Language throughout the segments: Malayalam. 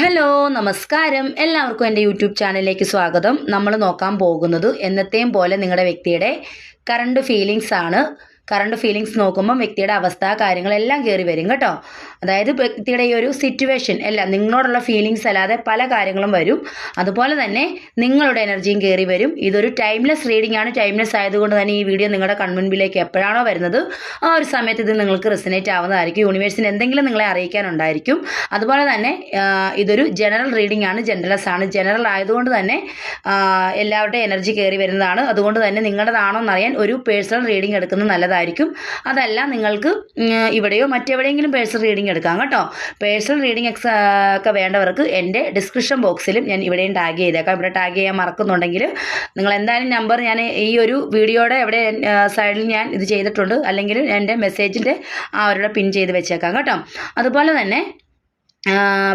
ഹലോ നമസ്കാരം. എല്ലാവർക്കും എന്റെ യൂട്യൂബ് ചാനലിലേക്ക് സ്വാഗതം. നമ്മൾ നോക്കാൻ പോകുന്നത് എന്നത്തെയും പോലെ നിങ്ങളുടെ വ്യക്തിയുടെ കറണ്ട് ഫീലിങ്സ് ആണ്. കറണ്ട് ഫീലിങ്സ് നോക്കുമ്പം വ്യക്തിയുടെ അവസ്ഥ കാര്യങ്ങളെല്ലാം കയറി വരും കേട്ടോ. അതായത് വ്യക്തിയുടെ ഈ ഒരു സിറ്റുവേഷൻ എല്ലാം നിങ്ങളോടുള്ള ഫീലിങ്സ് അല്ലാതെ പല കാര്യങ്ങളും വരും. അതുപോലെ തന്നെ നിങ്ങളുടെ എനർജിയും കയറി വരും. ഇതൊരു ടൈംലെസ് റീഡിംഗ് ആണ്. ടൈംലെസ് ആയതുകൊണ്ട് തന്നെ ഈ വീഡിയോ നിങ്ങളുടെ കൺമുൻപിലേക്ക് എപ്പോഴാണോ വരുന്നത് ആ ഒരു സമയത്ത് ഇത് നിങ്ങൾക്ക് റെസിനേറ്റ് ആവുന്നതായിരിക്കും. യൂണിവേഴ്സിന് എന്തെങ്കിലും നിങ്ങളെ അറിയിക്കാനുണ്ടായിരിക്കും അതുപോലെ തന്നെ ഇതൊരു ജനറൽ റീഡിംഗ് ആണ് ജനറൽസ് ആണ്. ജനറൽ ആയതുകൊണ്ട് തന്നെ എല്ലാവരുടെയും എനർജി കയറി വരുന്നതാണ്. അതുകൊണ്ട് തന്നെ നിങ്ങളുടേതാണോ എന്നറിയാൻ ഒരു പേഴ്സണൽ റീഡിംഗ് എടുക്കുന്നത് നല്ലതായിരിക്കും അതല്ല നിങ്ങൾക്ക് ഇവിടെയോ മറ്റെവിടെയെങ്കിലും പേഴ്സണൽ റീഡിംഗ് എടുക്കാം കേട്ടോ. പേഴ്സണൽ റീഡിംഗ് എക്സ് ഒക്കെ വേണ്ടവർക്ക് എന്റെ ഡിസ്ക്രിപ്ഷൻ ബോക്സിലും ഞാൻ ഇവിടെയും ടാഗ് ചെയ്തേക്കാം. ഇവിടെ ടാഗ് ചെയ്യാൻ മറക്കുന്നുണ്ടെങ്കിൽ നിങ്ങൾ എന്തായാലും നമ്പർ ഞാൻ ഈ ഒരു വീഡിയോയുടെ എവിടെ സൈഡിൽ ഞാൻ ഇത് ചെയ്തിട്ടുണ്ട്. അല്ലെങ്കിൽ എന്റെ മെസ്സേജിന്റെ ആ അവരുടെ പിൻ ചെയ്ത് വെച്ചേക്കാം കേട്ടോ. അതുപോലെ തന്നെ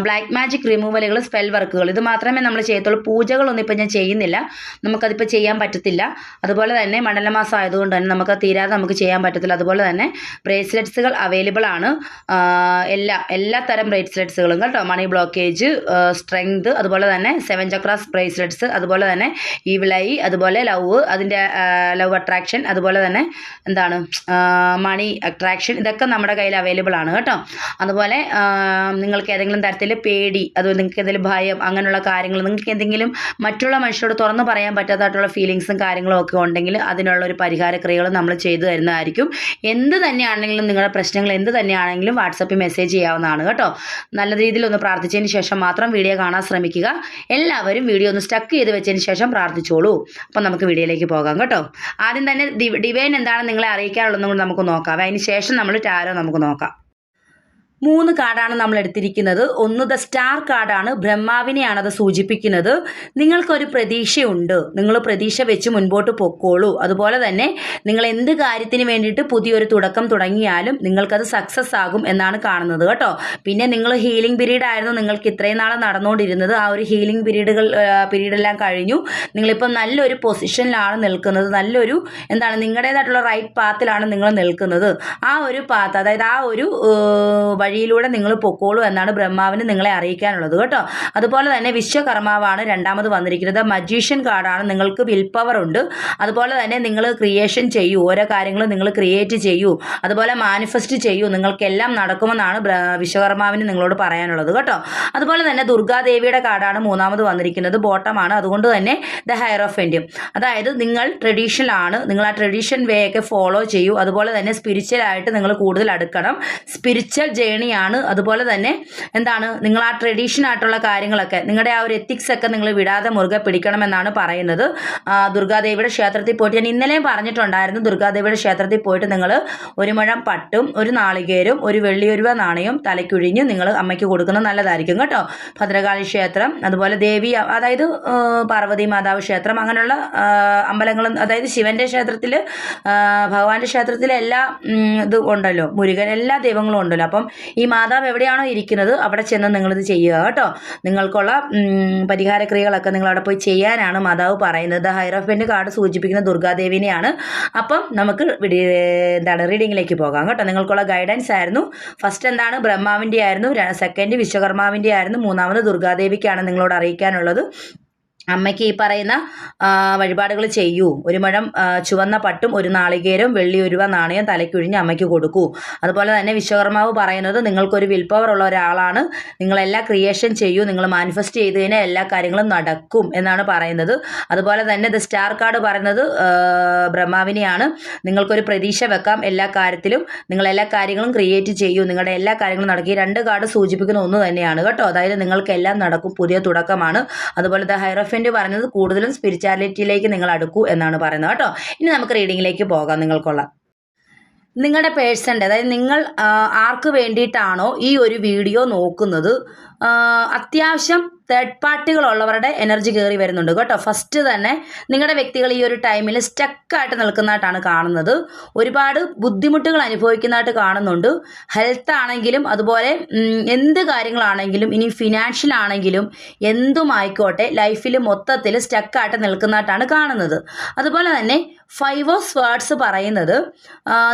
ബ്ലാക്ക് മാജിക് റിമൂവലുകൾ സ്പെൽ വർക്കുകൾ ഇത് മാത്രമേ നമ്മൾ ചെയ്യത്തുള്ളൂ. പൂജകളൊന്നും ഇപ്പോൾ ഞാൻ ചെയ്യുന്നില്ല. നമുക്കതിപ്പോൾ ചെയ്യാൻ പറ്റത്തില്ല. അതുപോലെ തന്നെ മണ്ഡലമാസം ആയതുകൊണ്ട് തന്നെ നമുക്ക് തീരാതെ നമുക്ക് ചെയ്യാൻ പറ്റത്തില്ല. അതുപോലെ തന്നെ ബ്രേസ്ലെറ്റ്സുകൾ അവൈലബിൾ ആണ്. എല്ലാ എല്ലാ തരം ബ്രേസ്ലെറ്റ്സുകളും കേട്ടോ. മണി ബ്ലോക്കേജ് സ്ട്രെങ്ത് അതുപോലെ തന്നെ സെവൻ ചക്രാസ് ബ്രേസ്ലെറ്റ്സ് അതുപോലെ തന്നെ ഈവിളൈ അതുപോലെ ലവ് അതിന്റെ ലവ് അട്രാക്ഷൻ അതുപോലെ തന്നെ എന്താണ് മണി അട്രാക്ഷൻ ഇതൊക്കെ നമ്മുടെ കയ്യിൽ അവൈലബിൾ ആണ് കേട്ടോ. അതുപോലെ നിങ്ങൾക്ക് ഏതെങ്കിലും തരത്തിൽ പേടി അതുപോലെ നിങ്ങൾക്ക് എന്തെങ്കിലും ഭയം അങ്ങനെയുള്ള കാര്യങ്ങൾ നിങ്ങൾക്ക് എന്തെങ്കിലും മറ്റുള്ള മനുഷ്യരോട് തുറന്ന് പറയാൻ പറ്റാത്തതായിട്ടുള്ള ഫീലിങ്സും കാര്യങ്ങളും ഒക്കെ ഉണ്ടെങ്കിൽ അതിനുള്ള ഒരു പരിഹാര ക്രിയകൾ നമ്മൾ ചെയ്തു തരുന്നതായിരിക്കും. എന്ത് തന്നെയാണെങ്കിലും നിങ്ങളുടെ പ്രശ്നങ്ങൾ എന്ത് തന്നെയാണെങ്കിലും വാട്സപ്പിൽ മെസ്സേജ് ചെയ്യാവുന്നതാണ് കേട്ടോ. നല്ല രീതിയിൽ ഒന്ന് പ്രാർത്ഥിച്ചതിന് ശേഷം മാത്രം വീഡിയോ കാണാൻ ശ്രമിക്കുക. എല്ലാവരും വീഡിയോ ഒന്ന് സ്റ്റക്ക് ചെയ്ത് വെച്ചതിന് ശേഷം പ്രാർത്ഥിച്ചോളൂ. അപ്പം നമുക്ക് വീഡിയോയിലേക്ക് പോകാം കേട്ടോ. ആദ്യം തന്നെ ഡിവൈൻ എന്താണ് നിങ്ങളെ അറിയിക്കാനുള്ളതെന്നും കൂടി നമുക്ക് നോക്കാം. അതിന് ശേഷം നമ്മൾ ടാരോ നമുക്ക് നോക്കാം. മൂന്ന് കാർഡാണ് നമ്മൾ എടുത്തിരിക്കുന്നത്. ഒന്ന് ദ സ്റ്റാർ കാർഡാണ്. ബ്രഹ്മാവിനെയാണ് അത് സൂചിപ്പിക്കുന്നത്. നിങ്ങൾക്കൊരു പ്രതീക്ഷയുണ്ട്. നിങ്ങൾ പ്രതീക്ഷ വെച്ച് മുൻപോട്ട് പൊക്കോളൂ. അതുപോലെ തന്നെ നിങ്ങൾ എന്ത് കാര്യത്തിന് വേണ്ടിയിട്ട് പുതിയൊരു തുടക്കം തുടങ്ങിയാലും നിങ്ങൾക്കത് സക്സസ് ആകും എന്നാണ് കാണുന്നത് കേട്ടോ. പിന്നെ നിങ്ങൾ ഹീലിംഗ് പീരീഡ് ആയിരുന്നു. നിങ്ങൾക്ക് ഇത്രയും നാളെ നടന്നുകൊണ്ടിരുന്നത്. ആ ഒരു ഹീലിംഗ് പീരീഡുകൾ പീരീഡെല്ലാം കഴിഞ്ഞു. നിങ്ങളിപ്പം നല്ലൊരു പൊസിഷനിലാണ് നിൽക്കുന്നത്. നല്ലൊരു എന്താണ് നിങ്ങളുടേതായിട്ടുള്ള റൈറ്റ് പാത്തിലാണ് നിങ്ങൾ നിൽക്കുന്നത്. ആ ഒരു പാത്ത് അതായത് ആ ഒരു ഏഹ്, വഴിയിലൂടെ നിങ്ങൾ പൊക്കോളൂ എന്നാണ് ബ്രഹ്മാവിന് നിങ്ങളെ അറിയിക്കാനുള്ളത് കേട്ടോ. അതുപോലെ തന്നെ വിശ്വകർമാവാണ് രണ്ടാമത് വന്നിരിക്കുന്നത്. മജീഷ്യൻ കാർഡാണ് നിങ്ങൾക്ക് വിൽ പവർ ഉണ്ട്. അതുപോലെ തന്നെ നിങ്ങൾ ക്രിയേഷൻ ചെയ്യൂ ഓരോ കാര്യങ്ങളും നിങ്ങൾ ക്രിയേറ്റ് ചെയ്യൂ അതുപോലെ മാനിഫെസ്റ്റ് ചെയ്യൂ നിങ്ങൾക്കെല്ലാം നടക്കുമെന്നാണ് വിശ്വകർമാവിന് നിങ്ങളോട് പറയാനുള്ളത് കേട്ടോ. അതുപോലെ തന്നെ ദുർഗാദേവിയുടെ കാർഡാണ് മൂന്നാമത് വന്നിരിക്കുന്നത് ബോട്ടമാണ്. അതുകൊണ്ട് തന്നെ ദ ഹയർ ഓഫ് ഇന്ത്യ അതായത് നിങ്ങൾ ട്രഡീഷണൽ ആണ് നിങ്ങൾ ആ ട്രഡീഷൻ വേ ഒക്കെ ഫോളോ ചെയ്യൂ. അതുപോലെ തന്നെ സ്പിരിച്വൽ ആയിട്ട് നിങ്ങൾ കൂടുതൽ അടുക്കണം. സ്പിരിച്വൽ ജേണിയാണ് അതുപോലെ തന്നെ എന്താണ് നിങ്ങൾ ആ ട്രഡീഷൻ ആയിട്ടുള്ള കാര്യങ്ങളൊക്കെ നിങ്ങളുടെ ആ ഒരു എത്തിക്സ് ഒക്കെ നിങ്ങൾ വിടാതെ മുറുകെ പിടിക്കണമെന്നാണ് പറയുന്നത്. ദുർഗാദേവിയുടെ ക്ഷേത്രത്തിൽ പോയിട്ട് ഞാൻ ഇന്നലെയും പറഞ്ഞിട്ടുണ്ടായിരുന്നു ദുർഗാദേവിയുടെ ക്ഷേത്രത്തിൽ പോയിട്ട് നിങ്ങൾ ഒരു മുഴം പട്ടും ഒരു നാളികേരും ഒരു വെള്ളിയൊരുവ നാണയം തലയ്ക്കുഴിഞ്ഞ് നിങ്ങൾ അമ്മയ്ക്ക് കൊടുക്കുന്നത് നല്ലതായിരിക്കും കേട്ടോ. ഭദ്രകാളി ക്ഷേത്രം അതുപോലെ ദേവി അതായത് പാർവതി മാതാവ് ക്ഷേത്രം അങ്ങനെയുള്ള അമ്പലങ്ങളും അതായത് ശിവന്റെ ക്ഷേത്രത്തിൽ ഭഗവാന്റെ ക്ഷേത്രത്തിൽ എല്ലാ ഇതും ഉണ്ടല്ലോ മുരുകൻ എല്ലാ ദൈവങ്ങളും ഉണ്ടല്ലോ. അപ്പം ഈ മാതാവ് എവിടെയാണോ ഇരിക്കുന്നത് അവിടെ ചെന്ന് നിങ്ങളിത് ചെയ്യുക കേട്ടോ. നിങ്ങൾക്കുള്ള പരിഹാരക്രിയകളൊക്കെ പരിഹാര ക്രിയകളൊക്കെ നിങ്ങൾ അവിടെ പോയി ചെയ്യാനാണ് മാതാവ് പറയുന്നത്. ഹൈറോഫിന്റെ കാർഡ് സൂചിപ്പിക്കുന്ന ദുർഗാദേവിനെയാണ്. അപ്പം നമുക്ക് എന്താണ് റീഡിങ്ങിലേക്ക് പോകാം കേട്ടോ. നിങ്ങൾക്കുള്ള ഗൈഡൻസ് ആയിരുന്നു. ഫസ്റ്റ് എന്താണ് ബ്രഹ്മാവിന്റെ ആയിരുന്നു. സെക്കൻഡ് വിശ്വകർമാവിന്റെ ആയിരുന്നു. മൂന്നാമത് ദുർഗാദേവിക്കാണ് നിങ്ങളോട് അറിയിക്കാനുള്ളത്. അമ്മയ്ക്ക് ഈ പറയുന്ന വഴിപാടുകൾ ചെയ്യൂ. ഒരു മുഴം ചുവന്ന പട്ടും ഒരു നാളികേരവും വെള്ളി ഒരുവ നാണയം തലയ്ക്കൊഴിഞ്ഞ് അമ്മയ്ക്ക് കൊടുക്കൂ. അതുപോലെ തന്നെ വിശ്വകർമാവ് പറയുന്നത് നിങ്ങൾക്കൊരു വിൽ പവർ ഉള്ള ഒരാളാണ്. നിങ്ങളെല്ലാ ക്രിയേഷൻ ചെയ്യൂ. നിങ്ങൾ മാനിഫെസ്റ്റ് ചെയ്ത് കഴിഞ്ഞാൽ എല്ലാ കാര്യങ്ങളും നടക്കും എന്നാണ് പറയുന്നത്. അതുപോലെ തന്നെ ദ സ്റ്റാർ കാർഡ് പറയുന്നത് ബ്രഹ്മാവിനെയാണ്. നിങ്ങൾക്കൊരു പ്രതീക്ഷ വെക്കാം. എല്ലാ കാര്യത്തിലും നിങ്ങൾ എല്ലാ കാര്യങ്ങളും ക്രിയേറ്റ് ചെയ്യൂ. നിങ്ങളുടെ എല്ലാ കാര്യങ്ങളും നടക്കും. ഈ രണ്ട് കാർഡ് സൂചിപ്പിക്കുന്ന ഒന്ന് തന്നെയാണ് കേട്ടോ. അതായത് നിങ്ങൾക്ക് എല്ലാം നടക്കും. പുതിയ തുടക്കമാണ്. അതുപോലെ ദ ഹൈറോഫന്റ് പറഞ്ഞത് കൂടുതലും സ്പിരിച്വാലിറ്റിയിലേക്ക് നിങ്ങൾ അടുക്കൂ എന്നാണ് പറയുന്നത്. കേട്ടോ. ഇനി നമുക്ക് റീഡിങ്ങിലേക്ക് പോകാം നിങ്ങൾക്കുള്ള. നിങ്ങളുടെ പേഴ്സന്റെ അതായത് നിങ്ങൾ ആർക്ക് വേണ്ടിയിട്ടാണോ ഈ ഒരു വീഡിയോ നോക്കുന്നത്? അത്യാവശ്യം തേർഡ് പാർട്ടികളുള്ളവരുടെ എനർജി കയറി വരുന്നുണ്ട് കേട്ടോ. ഫസ്റ്റ് തന്നെ നിങ്ങളുടെ വ്യക്തികൾ ഈ ഒരു ടൈമിൽ സ്റ്റക്കായിട്ട് നിൽക്കുന്നതായിട്ടാണ് കാണുന്നത്. ഒരുപാട് ബുദ്ധിമുട്ടുകൾ അനുഭവിക്കുന്നതായിട്ട് കാണുന്നുണ്ട്. ഹെൽത്ത് ആണെങ്കിലും അതുപോലെ എന്ത് കാര്യങ്ങളാണെങ്കിലും ഇനി ഫിനാൻഷ്യൽ ആണെങ്കിലും എന്തുമായിക്കോട്ടെ ലൈഫിൽ മൊത്തത്തിൽ സ്റ്റക്കായിട്ട് നിൽക്കുന്നതായിട്ടാണ് കാണുന്നത്. അതുപോലെ തന്നെ ഫൈവ് ഓഫ് സ്വേർഡ്സ് പറയുന്നത്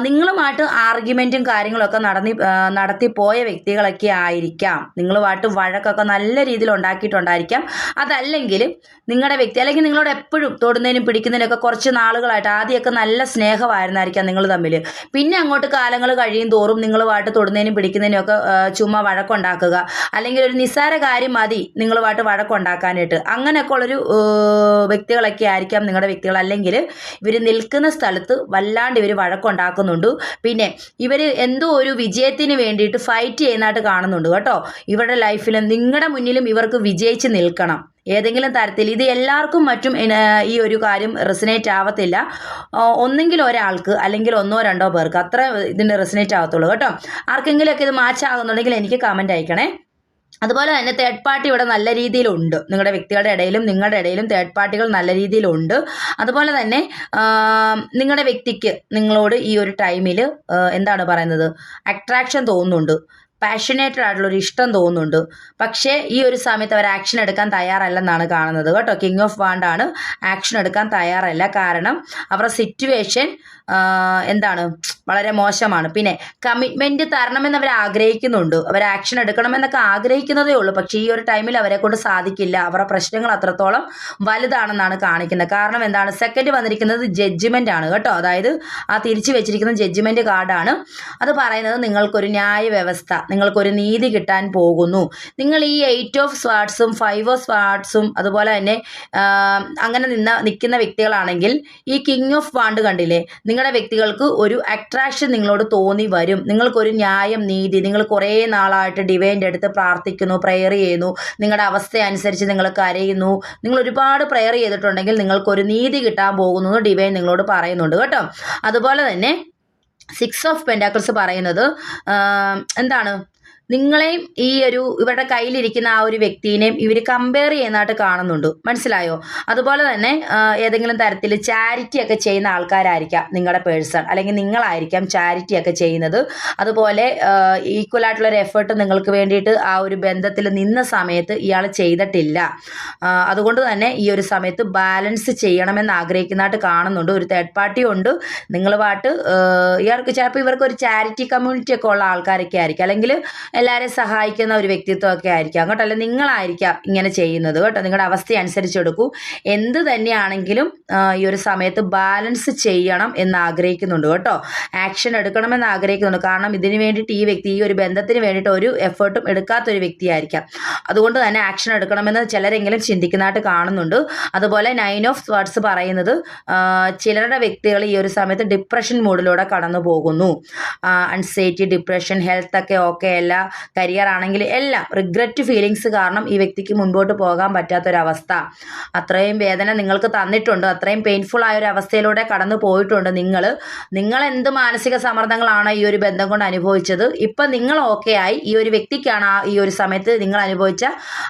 നിങ്ങളുമായിട്ട് ആർഗ്യുമെന്റും കാര്യങ്ങളൊക്കെ നടന്നി നടത്തി പോയ വ്യക്തികളൊക്കെ ആയിരിക്കാം. നിങ്ങളുമായിട്ട് വഴക്കൊക്കെ നല്ല രീതിയിൽ ഉണ്ടാക്കിയിട്ടുണ്ടായിരിക്കാം. അതല്ലെങ്കിൽ നിങ്ങളുടെ വ്യക്തി അല്ലെങ്കിൽ നിങ്ങളോട് എപ്പോഴും തൊടുന്നതിനും പിടിക്കുന്നതിനൊക്കെ കുറച്ച് നാളുകളായിട്ട് ആദ്യമൊക്കെ നല്ല സ്നേഹമായിരുന്നായിരിക്കാം നിങ്ങൾ തമ്മിൽ. പിന്നെ അങ്ങോട്ട് കാലങ്ങൾ കഴിയും തോറും നിങ്ങളുമായിട്ട് തൊടുന്നതിനും പിടിക്കുന്നതിനും ഒക്കെ ആ, ചുമ്മാ വഴക്കുണ്ടാക്കുക. അല്ലെങ്കിൽ ഒരു നിസ്സാര കാര്യം മതി നിങ്ങളുമായിട്ട് വഴക്കുണ്ടാക്കാനായിട്ട്. അങ്ങനെയൊക്കെ ഉള്ളൊരു വ്യക്തികളൊക്കെ ആയിരിക്കാം നിങ്ങളുടെ വ്യക്തികൾ. അല്ലെങ്കിൽ ഇവർ നിൽക്കുന്ന സ്ഥലത്ത് വല്ലാണ്ട് ഇവർ വഴക്കുണ്ടാക്കുന്നുണ്ട്. പിന്നെ ഇവർ എന്തോ ഒരു വിജയത്തിന് വേണ്ടിയിട്ട് ഫൈറ്റ് ചെയ്യുന്നതായിട്ട് കാണുന്നുണ്ട് കേട്ടോ. ഇവരുടെ ലൈഫിലും നിങ്ങളുടെ മുന്നിലും ഇവർക്ക് വിജയിച്ച് നിൽക്കണം. ഏതെങ്കിലും തരത്തിൽ ഇത് എല്ലാവർക്കും മറ്റും ഈ ഒരു കാര്യം റെസിനേറ്റ് ആവത്തില്ല. ഒന്നെങ്കിൽ ഒരാൾക്ക് അല്ലെങ്കിൽ ഒന്നോ രണ്ടോ പേർക്ക് അത്ര ഇതിന് റെസിനേറ്റ് ആവത്തുള്ളൂ കേട്ടോ. ആർക്കെങ്കിലുമൊക്കെ ഇത് മാച്ച് ആകുന്നുണ്ടെങ്കിൽ എനിക്ക് കമന്റ് അയക്കണേ. അതുപോലെ തന്നെ തേർഡ് പാർട്ടി ഇവിടെ നല്ല രീതിയിലുണ്ട് നിങ്ങളുടെ വ്യക്തികളുടെ ഇടയിലും നിങ്ങളുടെ ഇടയിലും തേർഡ് പാർട്ടികൾ നല്ല രീതിയിലുണ്ട് അതുപോലെ തന്നെ നിങ്ങളുടെ വ്യക്തിക്ക് നിങ്ങളോട് ഈ ഒരു ടൈമിൽ എന്താണ് പറയുന്നത്? അട്രാക്ഷൻ തോന്നുന്നുണ്ട്. പാഷനേറ്റഡ് ആയിട്ടുള്ള ഒരു ഇഷ്ടം തോന്നുന്നുണ്ട്. പക്ഷേ ഈ ഒരു സമയത്ത് അവർ ആക്ഷൻ എടുക്കാൻ തയ്യാറല്ലെന്നാണ് കാണുന്നത് കേട്ടോ. കിങ് ഓഫ് വാണ്ടാണ് ആക്ഷൻ എടുക്കാൻ തയ്യാറല്ല. കാരണം അവരുടെ സിറ്റുവേഷൻ എന്താണ്? വളരെ മോശമാണ്. പിന്നെ കമ്മിറ്റ്മെന്റ് തരണമെന്ന് അവർ ആഗ്രഹിക്കുന്നുണ്ട്. അവർ ആക്ഷൻ എടുക്കണമെന്നൊക്കെ ആഗ്രഹിക്കുന്നതേ ഉള്ളൂ. പക്ഷേ ഈ ഒരു ടൈമിൽ അവരെ കൊണ്ട് സാധിക്കില്ല. അവരുടെ പ്രശ്നങ്ങൾ അത്രത്തോളം വലുതാണെന്നാണ് കാണിക്കുന്നത്. കാരണം എന്താണ്? സെക്കൻഡ് വന്നിരിക്കുന്നത് ജഡ്ജ്മെന്റ് ആണ് കേട്ടോ. അതായത് ആ തിരിച്ചു വെച്ചിരിക്കുന്ന ജഡ്ജ്മെന്റ് കാർഡാണ് അത് പറയുന്നത് നിങ്ങൾക്കൊരു ന്യായ വ്യവസ്ഥ നിങ്ങൾക്കൊരു നീതി കിട്ടാൻ പോകുന്നു. നിങ്ങൾ ഈ എയ്റ്റ് ഓഫ് സ്വാർട്സും ഫൈവ് ഓഫ് സ്വാർട്സും അതുപോലെ തന്നെ അങ്ങനെ നിന്ന നിൽക്കുന്ന വ്യക്തികളാണെങ്കിൽ ഈ കിങ് ഓഫ് വാണ്ട് കണ്ടില്ലേ? നിങ്ങളുടെ വ്യക്തികൾക്ക് ഒരു അട്രാക്ഷൻ നിങ്ങളോട് തോന്നി വരും. നിങ്ങൾക്കൊരു ന്യായം നീതി നിങ്ങൾ കുറേ നാളായിട്ട് ഡിവൈന്റെ അടുത്ത് പ്രാർത്ഥിക്കുന്നു പ്രെയർ ചെയ്യുന്നു. നിങ്ങളുടെ അവസ്ഥ അനുസരിച്ച് നിങ്ങൾ കരയുന്നു. നിങ്ങൾ ഒരുപാട് പ്രെയർ ചെയ്തിട്ടുണ്ടെങ്കിൽ നിങ്ങൾക്കൊരു നീതി കിട്ടാൻ പോകുന്നു ഡിവൈൻ നിങ്ങളോട് പറയുന്നുണ്ട് കേട്ടോ. അതുപോലെ തന്നെ സിക്സ് ഓഫ് പെൻഡാക്കിൾസ് പറയുന്നത് എന്താണ്? നിങ്ങളെയും ഈ ഒരു ഇവരുടെ കയ്യിലിരിക്കുന്ന ആ ഒരു വ്യക്തിനെയും ഇവർ കമ്പയർ ചെയ്യുന്നതായിട്ട് കാണുന്നുണ്ട്. മനസ്സിലായോ? അതുപോലെ തന്നെ ഏതെങ്കിലും തരത്തിൽ ചാരിറ്റി ഒക്കെ ചെയ്യുന്ന ആൾക്കാരായിരിക്കാം നിങ്ങളുടെ പേഴ്സൺ അല്ലെങ്കിൽ നിങ്ങളായിരിക്കാം ചാരിറ്റി ഒക്കെ ചെയ്യുന്നത്. അതുപോലെ ഈക്വൽ ആയിട്ടുള്ള ഒരു എഫേർട്ട് നിങ്ങൾക്ക് വേണ്ടിയിട്ട് ആ ഒരു ബന്ധത്തിൽ നിന്ന സമയത്ത് ഇയാൾ ചെയ്തിട്ടില്ല. അതുകൊണ്ട് തന്നെ ഈ ഒരു സമയത്ത് ബാലൻസ് ചെയ്യണമെന്ന് ആഗ്രഹിക്കുന്നതായിട്ട് കാണുന്നുണ്ട്. ഒരു തേർഡ് പാർട്ടി ഉണ്ട്. നിങ്ങളുമായിട്ട് ഇയാൾക്ക് ചിലപ്പോൾ ഇവർക്ക് ഒരു ചാരിറ്റി കമ്മ്യൂണിറ്റി ഒക്കെ ഉള്ള ആൾക്കാരൊക്കെ ആയിരിക്കും. അല്ലെങ്കിൽ എല്ലാവരെയും സഹായിക്കുന്ന ഒരു വ്യക്തിത്വമൊക്കെ ആയിരിക്കാം കേട്ടോ. അല്ലെ നിങ്ങളായിരിക്കാം ഇങ്ങനെ ചെയ്യുന്നത് കേട്ടോ. നിങ്ങളുടെ അവസ്ഥ അനുസരിച്ചെടുക്കൂ എന്ത് തന്നെയാണെങ്കിലും ഈ ഒരു സമയത്ത് ബാലൻസ് ചെയ്യണം എന്ന് ആഗ്രഹിക്കുന്നുണ്ട് കേട്ടോ. ആക്ഷൻ എടുക്കണമെന്ന് ആഗ്രഹിക്കുന്നുണ്ട്. കാരണം ഇതിന് വേണ്ടിയിട്ട് ഈ വ്യക്തി ഈ ഒരു ബന്ധത്തിന് വേണ്ടിയിട്ട് ഒരു എഫേർട്ടും എടുക്കാത്തൊരു വ്യക്തിയായിരിക്കാം. അതുകൊണ്ട് തന്നെ ആക്ഷൻ എടുക്കണമെന്ന് ചിലരെങ്കിലും ചിന്തിക്കുന്നതായിട്ട് കാണുന്നുണ്ട്. അതുപോലെ നൈൻ ഓഫ് സ്വാർട്സ് പറയുന്നത് ചിലരുടെ വ്യക്തികൾ ഈ ഒരു സമയത്ത് ഡിപ്രഷൻ മൂഡിലൂടെ കടന്നു പോകുന്നു അൺസൈറ്റി ഡിപ്രഷൻ ഹെൽത്ത് ഒക്കെ ഓക്കെ അല്ല. കരിയർ ആണെങ്കിൽ എല്ലാം റിഗ്രറ്റ് ഫീലിങ്സ് കാരണം ഈ വ്യക്തിക്ക് മുൻപോട്ട് പോകാൻ പറ്റാത്തൊരവസ്ഥ. അത്രയും വേദന നിങ്ങൾക്ക് തന്നിട്ടുണ്ട്. അത്രയും പെയിൻഫുൾ ആയ ഒരു അവസ്ഥയിലൂടെ കടന്നു പോയിട്ടുണ്ട് നിങ്ങൾ. നിങ്ങൾ എന്ത് മാനസിക സമ്മർദ്ദങ്ങളാണ് ഈ ഒരു ബന്ധം കൊണ്ട് അനുഭവിച്ചത്? ഇപ്പം നിങ്ങൾ ഓക്കെ ആയി. ഈ ഒരു വ്യക്തിക്കാണ് ആ ഈ ഒരു സമയത്ത് നിങ്ങൾ അനുഭവിച്ച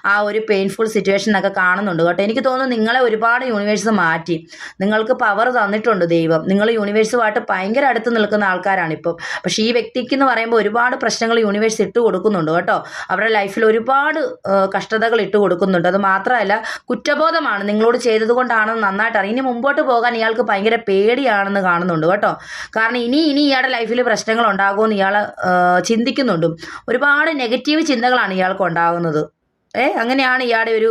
ആ ഒരു പെയിൻഫുൾ സിറ്റുവേഷൻ ഒക്കെ കാണുന്നുണ്ട് കേട്ടോ. എനിക്ക് തോന്നുന്നു നിങ്ങളെ ഒരുപാട് യൂണിവേഴ്സ് മാറ്റി. നിങ്ങൾക്ക് പവർ തന്നിട്ടുണ്ട് ദൈവം. നിങ്ങൾ യൂണിവേഴ്സുമായിട്ട് ഭയങ്കര അടുത്ത് നിൽക്കുന്ന ആൾക്കാരാണ് ഇപ്പം. പക്ഷേ ഈ വ്യക്തിക്ക് എന്ന് പറയുമ്പോൾ ഒരുപാട് പ്രശ്നങ്ങൾ യൂണിവേഴ്സ് ഇട്ട് കൊടുക്കുന്നുണ്ട് കേട്ടോ. അവരുടെ ലൈഫിൽ ഒരുപാട് കഷ്ടതകൾ ഇട്ട് കൊടുക്കുന്നുണ്ട്. അത് മാത്രമല്ല കുറ്റബോധമാണ് നിങ്ങളോട് ചെയ്തത് കൊണ്ടാണെന്ന് നന്നായിട്ട് അറിയാം ഇനി മുമ്പോട്ട് പോകാൻ ഇയാൾക്ക് ഭയങ്കര പേടിയാണെന്ന് കാണുന്നുണ്ട് കേട്ടോ. കാരണം ഇനി ഇനി ഇയാളുടെ ലൈഫിൽ പ്രശ്നങ്ങൾ ഉണ്ടാകുമെന്ന് ഇയാൾ ചിന്തിക്കുന്നുണ്ട്. ഒരുപാട് നെഗറ്റീവ് ചിന്തകളാണ് ഇയാൾക്ക് ഉണ്ടാകുന്നത്. ഏ അങ്ങനെയാണ് ഇയാളുടെ ഒരു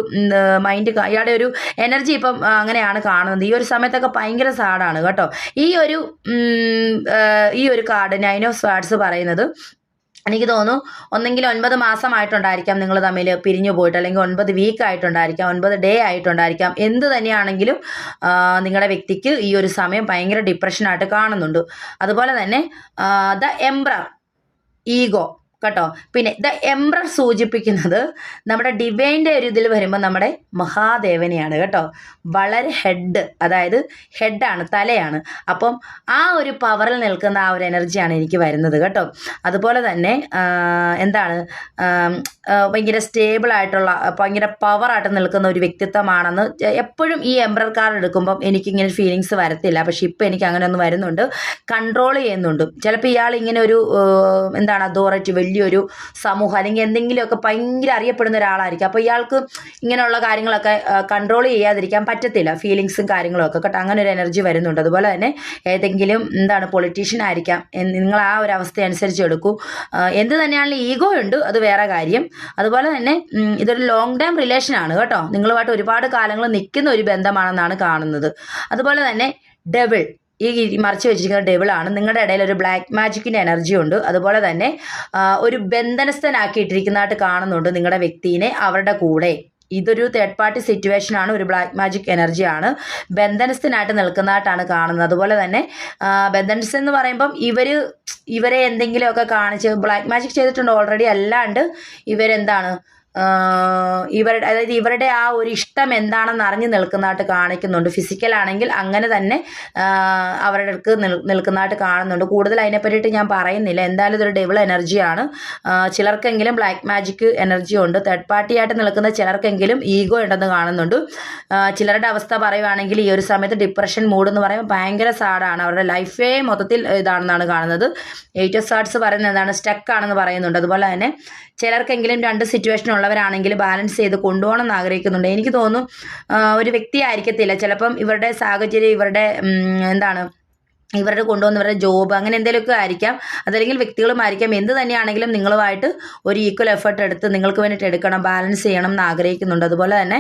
മൈൻഡ് ഇയാളുടെ ഒരു എനർജി ഇപ്പം അങ്ങനെയാണ് കാണുന്നത്. ഈ ഒരു സമയത്തൊക്കെ ഭയങ്കര സാഡാണ് കേട്ടോ. ഈ ഒരു ഈ ഒരു കാർഡ് നൈൻ ഓഫ് സ്വാഡ്സ് പറയുന്നത് എനിക്ക് തോന്നുന്നു ഒന്നെങ്കിൽ ഒൻപത് മാസമായിട്ടുണ്ടായിരിക്കാം നിങ്ങൾ തമ്മിൽ പിരിഞ്ഞു പോയിട്ട് അല്ലെങ്കിൽ ഒൻപത് വീക്ക് ആയിട്ടുണ്ടായിരിക്കാം ഒൻപത് ഡേ ആയിട്ടുണ്ടായിരിക്കാം. എന്ത് തന്നെയാണെങ്കിലും നിങ്ങളുടെ വ്യക്തിക്ക് ഈ ഒരു സമയം ഭയങ്കര ഡിപ്രഷനായിട്ട് കാണുന്നുണ്ട്. അതുപോലെ തന്നെ ദ എംബ്രർ ഈഗോ കേട്ടോ? പിന്നെ ദ എംബ്രർ സൂചിപ്പിക്കുന്നത് നമ്മുടെ ഡിവൈന്റെ ഒരു ഇതിൽ വരുമ്പോൾ നമ്മുടെ മഹാദേവനെയാണ് കേട്ടോ. വളരെ ഹെഡ് അതായത് ഹെഡാണ് തലയാണ്. അപ്പം ആ ഒരു പവറിൽ നിൽക്കുന്ന ആ ഒരു എനർജിയാണ് എനിക്ക് വരുന്നത് കേട്ടോ. അതുപോലെ തന്നെ എന്താണ് ഭയങ്കര സ്റ്റേബിൾ ആയിട്ടുള്ള ഭയങ്കര പവറായിട്ട് നിൽക്കുന്ന ഒരു വ്യക്തിത്വമാണെന്ന് എപ്പോഴും ഈ എംബ്രർ കാർഡ് എടുക്കുമ്പം എനിക്കിങ്ങനെ ഫീലിങ്സ് വരത്തില്ല. പക്ഷെ ഇപ്പം എനിക്ക് അങ്ങനെ ഒന്ന് വരുന്നുണ്ട്. കൺട്രോൾ ചെയ്യുന്നുണ്ട്. ചിലപ്പോൾ ഇയാൾ ഇങ്ങനെ ഒരു എന്താണ് അതോറിറ്റി വലിയൊരു സമൂഹം അല്ലെങ്കിൽ എന്തെങ്കിലുമൊക്കെ ഭയങ്കര അറിയപ്പെടുന്ന ഒരാളായിരിക്കും. അപ്പോൾ ഇയാൾക്ക് ഇങ്ങനെയുള്ള കാര്യങ്ങളൊക്കെ കൺട്രോൾ ചെയ്യാതിരിക്കാൻ പറ്റത്തില്ല. ഫീലിങ്സും കാര്യങ്ങളൊക്കെ കേട്ടോ. അങ്ങനെ ഒരു എനർജി വരുന്നുണ്ട്. അതുപോലെ തന്നെ ഏതെങ്കിലും എന്താണ് പൊളിറ്റീഷ്യൻ ആയിരിക്കാം. നിങ്ങൾ ആ ഒരു അവസ്ഥ അനുസരിച്ച് എടുക്കൂ എന്ത് തന്നെയാണെങ്കിലും ഈഗോ ഉണ്ട്. അത് വേറെ കാര്യം. അതുപോലെ തന്നെ ഇതൊരു ലോങ് ടൈം റിലേഷൻ ആണ് കേട്ടോ. നിങ്ങളുമായിട്ട് ഒരുപാട് കാലങ്ങൾ നിൽക്കുന്ന ഒരു ബന്ധമാണെന്നാണ് കാണുന്നത്. അതുപോലെ തന്നെ ഡെവിൾ ഈ മറച്ചു വെച്ചിരിക്കുന്ന ഡെവിളാണ് നിങ്ങളുടെ ഇടയിൽ ഒരു ബ്ലാക്ക് മാജിക്കിന്റെ എനർജി ഉണ്ട്. അതുപോലെ തന്നെ ഒരു ബന്ധനസ്ഥനാക്കിയിട്ടിരിക്കുന്നതായിട്ട് കാണുന്നുണ്ട് നിങ്ങളുടെ വ്യക്തിനെ അവരുടെ കൂടെ. ഇതൊരു തേർഡ് പാർട്ടി സിറ്റുവേഷൻ ആണ്. ഒരു ബ്ലാക്ക് മാജിക് എനർജി ആണ്. ബന്ധനസ്ഥനായിട്ട് നിൽക്കുന്നതായിട്ടാണ് കാണുന്നത്. അതുപോലെ തന്നെ ബന്ധനസ്ഥ എന്ന് പറയുമ്പം ഇവർ ഇവരെ എന്തെങ്കിലുമൊക്കെ കാണിച്ച് ബ്ലാക്ക് മാജിക് ചെയ്തിട്ടുണ്ട് ഓൾറെഡി അല്ലാണ്ട് ഇവരെന്താണ്? ഇവരുടെ അതായത് ഇവരുടെ ആ ഒരു ഇഷ്ടം എന്താണെന്ന് അറിഞ്ഞു നിൽക്കുന്നതായിട്ട് കാണിക്കുന്നുണ്ട്. ഫിസിക്കൽ ആണെങ്കിൽ അങ്ങനെ തന്നെ അവരുടെ അടുക്ക് നിൽക്കുന്നതായിട്ട് കാണുന്നുണ്ട്. കൂടുതൽ അതിനെ പറ്റിയിട്ട് ഞാൻ പറയുന്നില്ല. എന്തായാലും ഇതൊരു ഡെവിൾ എനർജിയാണ് ചിലർക്കെങ്കിലും ബ്ലാക്ക് മാജിക് എനർജി ഉണ്ട്. തേർഡ് പാർട്ടി ആയിട്ട് നിൽക്കുന്ന ചിലർക്കെങ്കിലും ഈഗോ ഉണ്ടെന്ന് കാണുന്നുണ്ട്. ചിലരുടെ അവസ്ഥ പറയുവാണെങ്കിൽ ഈ ഒരു സമയത്ത് ഡിപ്രഷൻ മൂഡ് എന്ന് പറയുമ്പോൾ ഭയങ്കര സാഡാണ് അവരുടെ ലൈഫേ മൊത്തത്തിൽ ഇതാണെന്നാണ് കാണുന്നത്. എയ്റ്റ് ഓഫ് സാഡ്സ് പറയുന്നത് എന്താണ്? സ്റ്റക്ക് ആണെന്ന് പറയുന്നുണ്ട്. അതുപോലെ തന്നെ ചിലർക്കെങ്കിലും രണ്ട് സിറ്റുവേഷൻ ഉള്ളവരാണെങ്കിൽ ബാലൻസ് ചെയ്ത് കൊണ്ടുപോകണം എന്ന് ആഗ്രഹിക്കുന്നുണ്ട്. എനിക്ക് തോന്നുന്നു ഒരു വ്യക്തി ആയിരിക്കത്തില്ല ചിലപ്പം ഇവരുടെ സാഹചര്യം ഇവരുടെ എന്താണ് ഇവരുടെ കൊണ്ടുവന്നവരുടെ ജോബ് അങ്ങനെ എന്തെങ്കിലുമൊക്കെ ആയിരിക്കാം. അതല്ലെങ്കിൽ വ്യക്തികളുമായിരിക്കാം. എന്ത് തന്നെയാണെങ്കിലും നിങ്ങളുമായിട്ട് ഒരു ഈക്വൽ എഫേർട്ട് എടുത്ത് നിങ്ങൾക്ക് വേണ്ടിയിട്ട് എടുക്കണം ബാലൻസ് ചെയ്യണം എന്ന് ആഗ്രഹിക്കുന്നുണ്ട്. അതുപോലെ തന്നെ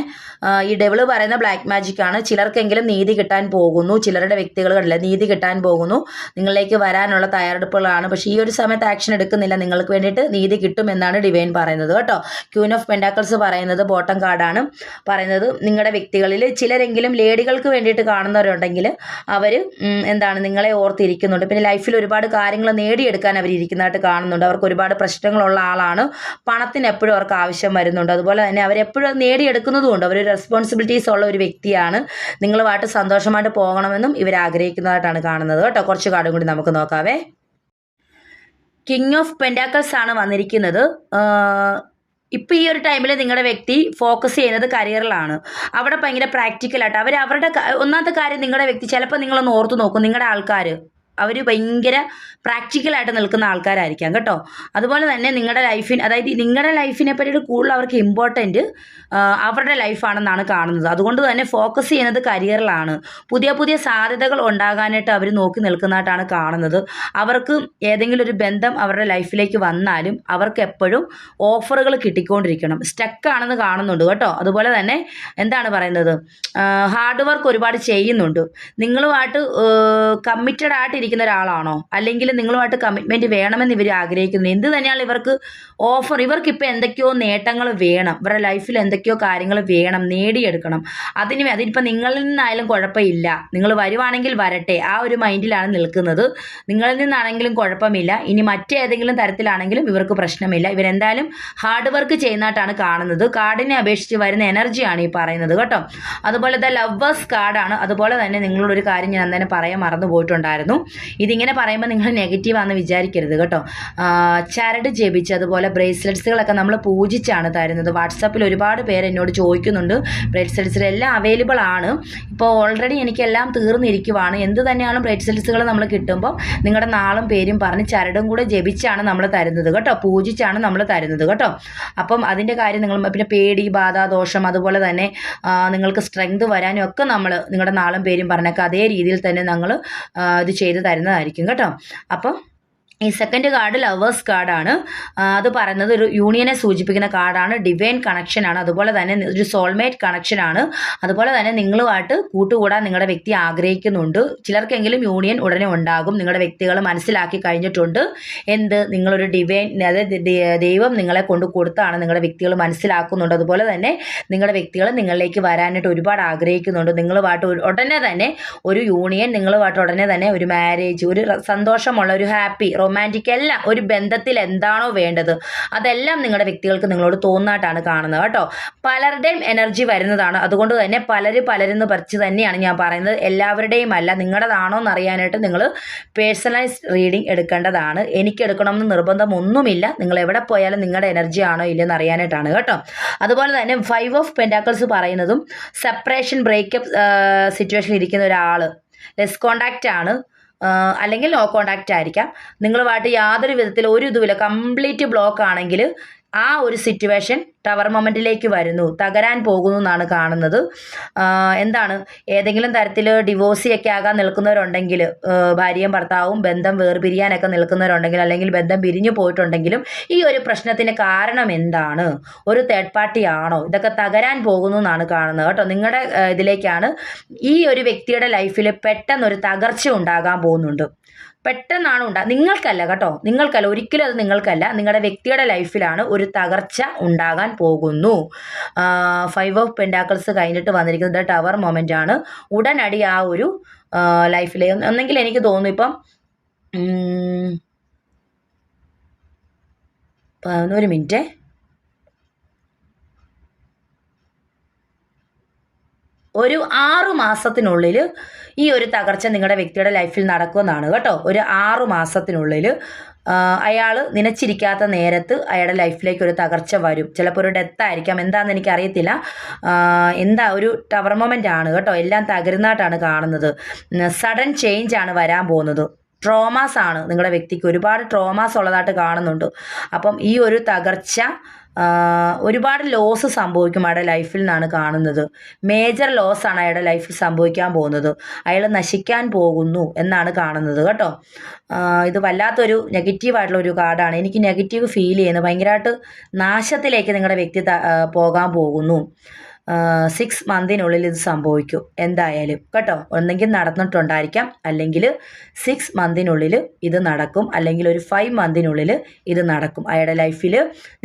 ഈ ഡെവിൾ പറയുന്ന ബ്ലാക്ക് മാജിക് ആണ്. ചിലർക്കെങ്കിലും നീതി കിട്ടാൻ പോകുന്നു. ചിലരുടെ വ്യക്തികൾ കണ്ടില്ല നീതി കിട്ടാൻ പോകുന്നു. നിങ്ങളിലേക്ക് വരാനുള്ള തയ്യാറെടുപ്പുകളാണ്. പക്ഷേ ഈ ഒരു സമയത്ത് ആക്ഷൻ എടുക്കുന്നില്ല. നിങ്ങൾക്ക് വേണ്ടിയിട്ട് നീതി കിട്ടും എന്നാണ് ഡിവൈൻ പറയുന്നത് കേട്ടോ. ക്യൂൻ ഓഫ് പെൻഡാക്കിൾസ് പറയുന്നത് ബോട്ടം കാർഡാണ് പറയുന്നത് നിങ്ങളുടെ വ്യക്തികളിൽ ചിലരെങ്കിലും ലേഡികൾക്ക് വേണ്ടിയിട്ട് കാണുന്നവരുണ്ടെങ്കിൽ അവർ എന്താണ് നിങ്ങളെ ഓർത്തിരിക്കുന്നുണ്ട്. പിന്നെ ലൈഫിൽ ഒരുപാട് കാര്യങ്ങൾ നേടിയെടുക്കാൻ അവർ ഇരിക്കുന്നതായിട്ട് കാണുന്നുണ്ട്. അവർക്ക് ഒരുപാട് പ്രശ്നങ്ങളുള്ള ആളാണ്. പണത്തിന് എപ്പോഴും അവർക്ക് ആവശ്യം വരുന്നുണ്ട്. അതുപോലെ തന്നെ അവരെപ്പോഴും എപ്പോഴും നേടിയെടുക്കുന്നതുകൊണ്ട് അവർ റെസ്പോൺസിബിലിറ്റീസ് ഉള്ള ഒരു വ്യക്തിയാണ്. നിങ്ങളുമായിട്ട് സന്തോഷമായിട്ട് പോകണമെന്നും ഇവർ ആഗ്രഹിക്കുന്നതായിട്ടാണ് കാണുന്നത്. കേട്ടോ കുറച്ച് കാർഡും കൂടി നമുക്ക് നോക്കാവേ. കിങ് ഓഫ് പെൻഡാക്കൽസ് ആണ് വന്നിരിക്കുന്നത്. ഇപ്പം ഈ ഒരു ടൈമിൽ നിങ്ങളുടെ വ്യക്തി ഫോക്കസ് ചെയ്യുന്നത് കരിയറിലാണ് അവിടെ ഭയങ്കര പ്രാക്ടിക്കലായിട്ട് അവർ അവരുടെ ഒന്നാമത്തെ കാര്യം നിങ്ങളുടെ വ്യക്തി ചിലപ്പോൾ നിങ്ങളൊന്ന് ഓർത്തു നോക്കും നിങ്ങളുടെ ആൾക്കാർ അവർ ഭയങ്കര പ്രാക്ടിക്കലായിട്ട് നിൽക്കുന്ന ആൾക്കാരായിരിക്കാം കേട്ടോ. അതുപോലെ തന്നെ നിങ്ങളുടെ ലൈഫിന് അതായത് നിങ്ങളുടെ ലൈഫിനെ പറ്റിയിട്ട് കൂടുതൽ അവർക്ക് ഇമ്പോർട്ടന്റ് അവരുടെ ലൈഫാണെന്നാണ് കാണുന്നത്. അതുകൊണ്ട് തന്നെ ഫോക്കസ് ചെയ്യുന്നത് കരിയറിലാണ് പുതിയ പുതിയ സാധ്യതകൾ ഉണ്ടാകാനായിട്ട് അവർ നോക്കി നിൽക്കുന്നതായിട്ടാണ് കാണുന്നത്. അവർക്ക് ഏതെങ്കിലും ഒരു ബന്ധം അവരുടെ ലൈഫിലേക്ക് വന്നാലും അവർക്ക് എപ്പോഴും ഓഫറുകൾ കിട്ടിക്കൊണ്ടിരിക്കണം. സ്റ്റക്കാണെന്ന് കാണുന്നുണ്ട് കേട്ടോ. അതുപോലെ തന്നെ എന്താണ് പറയുന്നത്? ഹാർഡ് വർക്ക് ഒരുപാട് ചെയ്യുന്നുണ്ട്. നിങ്ങളുമായിട്ട് കമ്മിറ്റഡ് ആയിട്ട് ഇരിക്കുന്ന ഒരാളാണോ? അല്ലെങ്കിൽ നിങ്ങളുമായിട്ട് കമ്മിറ്റ്മെന്റ് വേണമെന്ന് ഇവർ ആഗ്രഹിക്കുന്നു എന്ത് തന്നെയാണ് ഇവർക്ക് ഓഫർ ഇവർക്ക് ഇപ്പോൾ എന്തൊക്കെയോ നേട്ടങ്ങൾ വേണം. ഇവരുടെ ലൈഫിൽ എന്തൊക്കെയോ കാര്യങ്ങൾ വേണം നേടിയെടുക്കണം. അതിന് അതിനിപ്പോൾ നിങ്ങളിൽ നിന്നായാലും കുഴപ്പമില്ല. നിങ്ങൾ വരുവാണെങ്കിൽ വരട്ടെ. ആ ഒരു മൈൻഡിലാണ് നിൽക്കുന്നത്. നിങ്ങളിൽ നിന്നാണെങ്കിലും കുഴപ്പമില്ല. ഇനി മറ്റേതെങ്കിലും തരത്തിലാണെങ്കിലും ഇവർക്ക് പ്രശ്നമില്ല. ഇവരെന്തായാലും ഹാർഡ് വർക്ക് ചെയ്യുന്നതായിട്ടാണ് കാണുന്നത്. കാർഡിനെ അപേക്ഷിച്ച് വരുന്ന എനർജിയാണ് ഈ പറയുന്നത് കേട്ടോ. അതുപോലെ ദ ലവേഴ്സ് കാർഡാണ് അതുപോലെ തന്നെ നിങ്ങളോടൊരു കാര്യം ഞാൻ അന്നേരം പറയാൻ മറന്നു പോയിട്ടുണ്ടായിരുന്നു ഇതിങ്ങനെ പറയുമ്പോൾ നിങ്ങൾ നെഗറ്റീവാണെന്ന് വിചാരിക്കരുത് കേട്ടോ. ചരട് ജപിച്ച് അതുപോലെ ബ്രേസ്ലെറ്റ്സുകളൊക്കെ നമ്മൾ പൂജിച്ചാണ് തരുന്നത്. വാട്സാപ്പിൽ ഒരുപാട് പേര് എന്നോട് ചോദിക്കുന്നുണ്ട്. ബ്രേസ്ലെറ്റ്സിൽ എല്ലാം അവൈലബിൾ ആണ്. ഇപ്പോൾ ഓൾറെഡി എനിക്കെല്ലാം തീർന്നിരിക്കുവാണ്. എന്ത് തന്നെയാണ് ബ്രേസ്ലെറ്റ്സുകൾ നമ്മൾ കിട്ടുമ്പോൾ നിങ്ങളുടെ നാളും പേരും പറഞ്ഞ് ചരടും കൂടെ ജപിച്ചാണ് നമ്മൾ തരുന്നത് കേട്ടോ. പൂജിച്ചാണ് നമ്മൾ തരുന്നത് കേട്ടോ. അപ്പം അതിന്റെ കാര്യം നിങ്ങൾ പിന്നെ പേടി ബാധ ദോഷം അതുപോലെ തന്നെ നിങ്ങൾക്ക് സ്ട്രെങ്ത് വരാനും ഒക്കെ നമ്മൾ നിങ്ങളുടെ നാളും പേരും പറഞ്ഞൊക്കെ അതേ രീതിയിൽ തന്നെ നമ്മൾ ഇത് ചെയ്ത് തരുന്നതായിരിക്കും കേട്ടോ. അപ്പം ഈ സെക്കൻഡ് കാർഡ് ലവേഴ്സ് കാർഡാണ് അത് പറയുന്നത് ഒരു യൂണിയനെ സൂചിപ്പിക്കുന്ന കാർഡാണ് ഡിവൈൻ കണക്ഷനാണ് അതുപോലെ തന്നെ ഒരു സോൾമേറ്റ് കണക്ഷനാണ് അതുപോലെ തന്നെ നിങ്ങളുമായിട്ട് കൂട്ടുകൂടാൻ നിങ്ങളുടെ വ്യക്തി ആഗ്രഹിക്കുന്നുണ്ട്. ചിലർക്കെങ്കിലും യൂണിയൻ ഉടനെ ഉണ്ടാകും. നിങ്ങളുടെ വ്യക്തികൾ മനസ്സിലാക്കി കഴിഞ്ഞിട്ടുണ്ട്. എന്ത്? നിങ്ങളൊരു ഡിവൈൻ അതായത് ദൈവം നിങ്ങളെ കൊണ്ട് കൊടുത്താണ് നിങ്ങളുടെ വ്യക്തികൾ മനസ്സിലാക്കുന്നുണ്ട്. അതുപോലെ തന്നെ നിങ്ങളുടെ വ്യക്തികൾ നിങ്ങളിലേക്ക് വരാനായിട്ട് ഒരുപാട് ആഗ്രഹിക്കുന്നുണ്ട്. നിങ്ങളുമായിട്ട് ഉടനെ തന്നെ ഒരു യൂണിയൻ നിങ്ങളുമായിട്ട് ഉടനെ തന്നെ ഒരു മാരേജ് ഒരു സന്തോഷമുള്ള ഒരു ഹാപ്പി റൊമാന്റിക് എല്ലാം ഒരു ബന്ധത്തിൽ എന്താണോ വേണ്ടത് അതെല്ലാം നിങ്ങളുടെ വ്യക്തികൾക്ക് നിങ്ങളോട് തോന്നാട്ടാണ് കാണുന്നത് കേട്ടോ. പലരുടെയും എനർജി വരുന്നതാണ്. അതുകൊണ്ട് തന്നെ പലര് പലരെന്ന് പറിച്ച് തന്നെയാണ് ഞാൻ പറയുന്നത്. എല്ലാവരുടെയും അല്ല നിങ്ങളുടേതാണോ എന്ന് അറിയാനായിട്ട് നിങ്ങൾ പേഴ്സണലൈസ്ഡ് റീഡിംഗ് എടുക്കേണ്ടതാണ്. എനിക്ക് എടുക്കണമെന്ന് നിർബന്ധമൊന്നുമില്ല നിങ്ങൾ എവിടെ പോയാലും നിങ്ങളുടെ എനർജി ആണോ ഇല്ലെന്ന് അറിയാനായിട്ടാണ് കേട്ടോ. അതുപോലെ തന്നെ ഫൈവ് ഓഫ് പെൻഡാക്കൾസ് പറയുന്നതും സെപ്പറേഷൻ ബ്രേക്കപ്പ് സിറ്റുവേഷനിൽ ഇരിക്കുന്ന ഒരാൾ ലെസ് കോണ്ടാക്റ്റ് ആണ്. അല്ലെങ്കിൽ നോ കോണ്ടാക്റ്റ് ആയിരിക്കാം. നിങ്ങളുമായിട്ട് യാതൊരു വിധത്തിൽ ഒരു ഇതുമില്ല കംപ്ലീറ്റ് ബ്ലോക്ക് ആണെങ്കിൽ ആ ഒരു സിറ്റുവേഷൻ ടവർ മൊമെന്റിലേക്ക് വരുന്നു. തകരാൻ പോകുന്നു എന്നാണ് കാണുന്നത്. എന്താണ്? ഏതെങ്കിലും തരത്തിൽ ഡിവോഴ്സിയൊക്കെ ആകാൻ നിൽക്കുന്നവരുണ്ടെങ്കിൽ ഭാര്യയും ഭർത്താവും ബന്ധം വേർപിരിയാനൊക്കെ നിൽക്കുന്നവരുണ്ടെങ്കിൽ അല്ലെങ്കിൽ ബന്ധം പിരിഞ്ഞു പോയിട്ടുണ്ടെങ്കിലും ഈ ഒരു പ്രശ്നത്തിന് കാരണം എന്താണ്? ഒരു തേർഡ് പാർട്ടി ആണോ? ഇതൊക്കെ തകരാൻ പോകുന്നു എന്നാണ് കാണുന്നത്. കേട്ടോ നിങ്ങളുടെ ഇതിലേക്കാണ് ഈ ഒരു വ്യക്തിയുടെ ലൈഫിൽ പെട്ടെന്നൊരു തകർച്ച ഉണ്ടാകാൻ പോകുന്നുണ്ട്. പെട്ടെന്നാണ് ഉണ്ടാ നിങ്ങൾക്കല്ല കേട്ടോ. നിങ്ങൾക്കല്ല ഒരിക്കലും അത് നിങ്ങൾക്കല്ല. നിങ്ങളുടെ വ്യക്തിയുടെ ലൈഫിലാണ് ഒരു തകർച്ച ഉണ്ടാകാൻ പോകുന്നു. ഫൈവ് ഓഫ് പെൻഡാക്കിൾസ് കഴിഞ്ഞിട്ട് വന്നിരിക്കുന്നത് ടവർ മൊമെന്റ് ആണ്. ഉടനടി ആ ഒരു ലൈഫിലെ ഒന്നെങ്കിൽ എനിക്ക് തോന്നുന്നു ഇപ്പം ഒരു മിനിറ്റ് ഒരു ആറു മാസത്തിനുള്ളിൽ ഈ ഒരു തകർച്ച നിങ്ങളുടെ വ്യക്തിയുടെ ലൈഫിൽ നടക്കുമെന്നാണ് കേട്ടോ. ഒരു ആറു മാസത്തിനുള്ളിൽ അയാൾ നനച്ചിരിക്കാത്ത നേരത്ത് അയാളുടെ ലൈഫിലേക്ക് ഒരു തകർച്ച വരും. ചിലപ്പോൾ ഒരു ഡെത്ത് ആയിരിക്കാം. എന്താണെന്ന് എനിക്കറിയത്തില്ല. എന്താ ഒരു ടവർ മൊമെന്റ് ആണ് കേട്ടോ. എല്ലാം തകരുന്നതായിട്ടാണ് കാണുന്നത്. സഡൻ ചേഞ്ച് ആണ് വരാൻ പോകുന്നത്. ട്രോമാസ് ആണ്. നിങ്ങളുടെ വ്യക്തിക്ക് ഒരുപാട് ട്രോമാസ് ഉള്ളതായിട്ട് കാണുന്നുണ്ട്. അപ്പം ഈ ഒരു തകർച്ച ഒരുപാട് ലോസ് സംഭവിക്കും അയാളുടെ ലൈഫിൽ നിന്നാണ് കാണുന്നത്. മേജർ ലോസ് ആണ് അയാളുടെ ലൈഫിൽ സംഭവിക്കാൻ പോകുന്നത്. അയാൾ നശിക്കാൻ പോകുന്നു എന്നാണ് കാണുന്നത് കേട്ടോ. ഇത് വല്ലാത്തൊരു നെഗറ്റീവായിട്ടുള്ള ഒരു കാർഡാണ് എനിക്ക് നെഗറ്റീവ് ഫീൽ ചെയ്യുന്നത് ഭയങ്കരമായിട്ട് നാശത്തിലേക്ക് നിങ്ങളുടെ വ്യക്തി പോകാൻ പോകുന്നു. സിക്സ് മന്തിനുള്ളിൽ ഇത് സംഭവിക്കും. എന്തായാലും കേട്ടോ ഒന്നെങ്കിൽ നടന്നിട്ടുണ്ടായിരിക്കാം. അല്ലെങ്കിൽ സിക്സ് മന്തിനുള്ളിൽ ഇത് നടക്കും. അല്ലെങ്കിൽ ഒരു ഫൈവ് മന്തിനുള്ളിൽ ഇത് നടക്കും. അയാളുടെ ലൈഫിൽ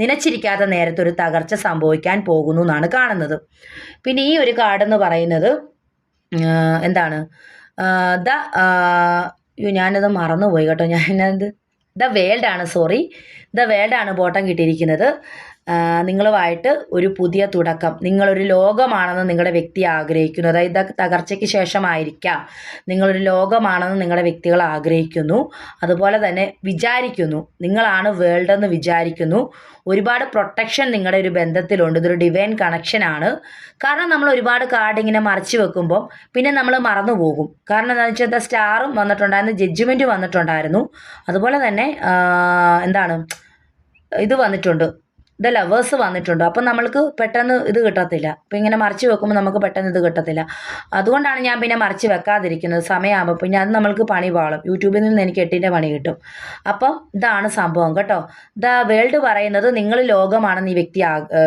നനച്ചിരിക്കാത്ത നേരത്തെ ഒരു തകർച്ച സംഭവിക്കാൻ പോകുന്നു എന്നാണ് കാണുന്നത്. പിന്നെ ഈ ഒരു കാർഡ് എന്ന് പറയുന്നത് എന്താണ്? ദ ഞാനത് മറന്നുപോയി കേട്ടോ. ഞാനത് ദ വേൾഡ് ആണ് സോറി ദ വേൾഡ് ആണ് ബോട്ടം കിട്ടിയിരിക്കുന്നത്. നിങ്ങളുമായിട്ട് ഒരു പുതിയ തുടക്കം. നിങ്ങളൊരു ലോകമാണെന്ന് നിങ്ങളുടെ വ്യക്തി ആഗ്രഹിക്കുന്നു. അതായത് തകർച്ചയ്ക്ക് ശേഷമായിരിക്കാം. നിങ്ങളൊരു ലോകമാണെന്ന് നിങ്ങളുടെ വ്യക്തികൾ ആഗ്രഹിക്കുന്നു. അതുപോലെ തന്നെ വിചാരിക്കുന്നു. നിങ്ങളാണ് വേൾഡ് എന്ന് വിചാരിക്കുന്നു. ഒരുപാട് പ്രൊട്ടക്ഷൻ നിങ്ങളുടെ ഒരു ബന്ധത്തിലുണ്ട്. ഇതൊരു ഡിവൈൻ കണക്ഷനാണ് കാരണം നമ്മൾ ഒരുപാട് കാർഡ് ഇങ്ങനെ മറച്ചു വെക്കുമ്പോൾ പിന്നെ നമ്മൾ മറന്നു പോകും. കാരണം എന്താണെന്ന് വെച്ചാൽ സ്റ്റാറും വന്നിട്ടുണ്ടായിരുന്നു ജഡ്ജ്മെന്റ് വന്നിട്ടുണ്ടായിരുന്നു. അതുപോലെ തന്നെ എന്താണ് ഇത് വന്നിട്ടുണ്ട്. ദ ലവേഴ്സ് വന്നിട്ടുണ്ട്. അപ്പം നമ്മൾക്ക് പെട്ടെന്ന് ഇത് കിട്ടത്തില്ല. അപ്പം ഇങ്ങനെ മറിച്ച് വെക്കുമ്പോൾ നമുക്ക് പെട്ടെന്ന് ഇത് കിട്ടത്തില്ല. അതുകൊണ്ടാണ് ഞാൻ പിന്നെ മറിച്ച് വെക്കാതിരിക്കുന്നത്. സമയമാകുമ്പോൾ പിന്നെ അത് നമ്മൾക്ക് പണി പാളും. യൂട്യൂബിൽ നിന്ന് എനിക്ക് എട്ടിന്റെ പണി കിട്ടും. അപ്പം ഇതാണ് സംഭവം കേട്ടോ. ദ വേൾഡ് പറയുന്നത് നിങ്ങൾ ലോകമാണെന്ന് ഈ വ്യക്തി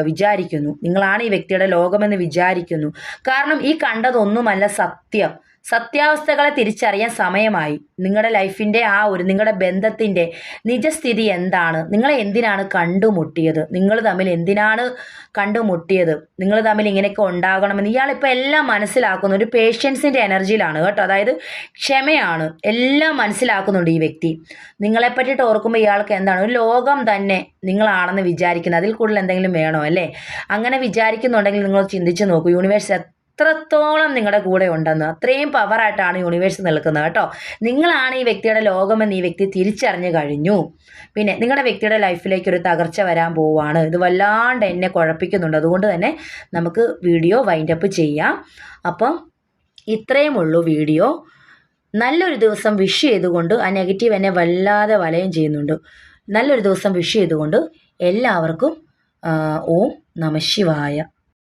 വിചാരിക്കുന്നു. നിങ്ങളാണ് ഈ വ്യക്തിയുടെ ലോകമെന്ന് വിചാരിക്കുന്നു. കാരണം ഈ കണ്ടതൊന്നുമല്ല സത്യം. സത്യാവസ്ഥകളെ തിരിച്ചറിയാൻ സമയമായി. നിങ്ങളുടെ ലൈഫിന്റെ ആ ഒരു നിങ്ങളുടെ ബന്ധത്തിന്റെ നിജസ്ഥിതി എന്താണ്? നിങ്ങളെ എന്തിനാണ് കണ്ടുമുട്ടിയത്? നിങ്ങൾ തമ്മിൽ എന്തിനാണ് കണ്ടുമുട്ടിയത്? നിങ്ങൾ തമ്മിൽ ഇങ്ങനെയൊക്കെ ഉണ്ടാകണമെന്ന് ഇയാളിപ്പോൾ എല്ലാം മനസ്സിലാക്കുന്ന ഒരു പേഷ്യൻസിന്റെ എനർജിയിലാണ് കേട്ടോ. അതായത് ക്ഷമയാണ് എല്ലാം മനസ്സിലാക്കുന്നുണ്ട് ഈ വ്യക്തി. നിങ്ങളെ പറ്റിയിട്ട് ഓർക്കുമ്പോൾ ഇയാൾക്ക് എന്താണ്? ഒരു ലോകം തന്നെ നിങ്ങളാണെന്ന് വിചാരിക്കുന്നത്. അതിൽ കൂടുതൽ എന്തെങ്കിലും വേണോ അല്ലേ? അങ്ങനെ വിചാരിക്കുന്നുണ്ടെങ്കിൽ നിങ്ങൾ ചിന്തിച്ച് നോക്കൂ. യൂണിവേഴ്സ് എത്രത്തോളം നിങ്ങളുടെ കൂടെ ഉണ്ടെന്ന് അത്രയും പവറായിട്ടാണ് യൂണിവേഴ്സ് നിൽക്കുന്നത് കേട്ടോ. നിങ്ങളാണ് ഈ വ്യക്തിയുടെ ലോകമെന്ന് ഈ വ്യക്തി തിരിച്ചറിഞ്ഞു കഴിഞ്ഞു. പിന്നെ നിങ്ങളുടെ വ്യക്തിയുടെ ലൈഫിലേക്ക് ഒരു തകർച്ച വരാൻ പോവുകയാണ്. ഇത് വല്ലാണ്ട് എന്നെ കുഴപ്പിക്കുന്നുണ്ട്. അതുകൊണ്ട് തന്നെ നമുക്ക് വീഡിയോ വൈൻഡപ്പ് ചെയ്യാം. അപ്പം ഇത്രയും ഉള്ളൂ വീഡിയോ നല്ലൊരു ദിവസം വിഷ് ചെയ്തുകൊണ്ട് ആ നെഗറ്റീവ് എന്നെ വല്ലാതെ വലയം ചെയ്യുന്നുണ്ട്. നല്ലൊരു ദിവസം വിഷ് ചെയ്തുകൊണ്ട് എല്ലാവർക്കും ഓം നമ ശിവായ.